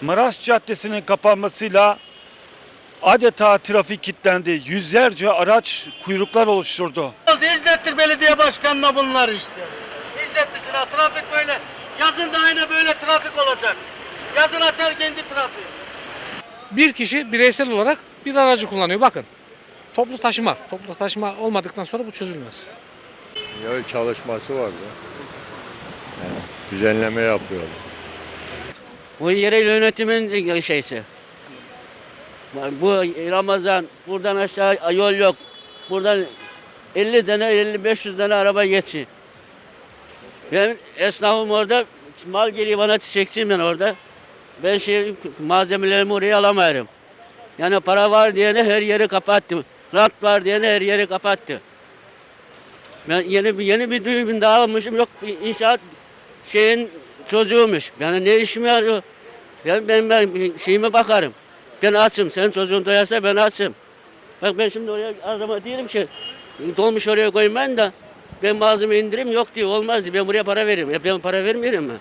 Maraş Caddesi'nin kapanmasıyla adeta trafik kilitlendi. Yüzlerce araç kuyruklar oluşturdu. oldu. İzlettir belediye başkanına bunlar işte. İzlettirsin ha trafik böyle. Yazın da aynı böyle trafik olacak. Yazın açar kendi trafiği. bir kişi bireysel olarak bir aracı kullanıyor. Bakın. Toplu taşıma. Toplu taşıma olmadıktan sonra bu çözülmez. Yol çalışması vardı. Yani düzenleme yapıyorlar. Bu yerel yönetimin şeysi. Bu Ramazan buradan aşağı yol yok. Buradan 50 tane 50-500 tane araba geçiyor. Ben esnafım orada mal geliyor bana çiçekçiyim ben orada. Ben şey malzemelerimi oraya alamıyorum. Yani para var diyene her yeri kapattı. Rant var diyene her yeri kapattı. Ben yeni bir yeni bir düğün daha almışım. Yok inşaat şeyin çocuğumuş. Yani ne işim var? Ben, ben, ben şeyime bakarım. Ben açım. Sen çocuğun doyarsa ben açım. Bak ben şimdi oraya adama diyelim ki dolmuş oraya koyayım ben de ben malzeme indireyim yok diyor olmaz diyor. Ben buraya para veririm. Ya ben para vermiyorum mu?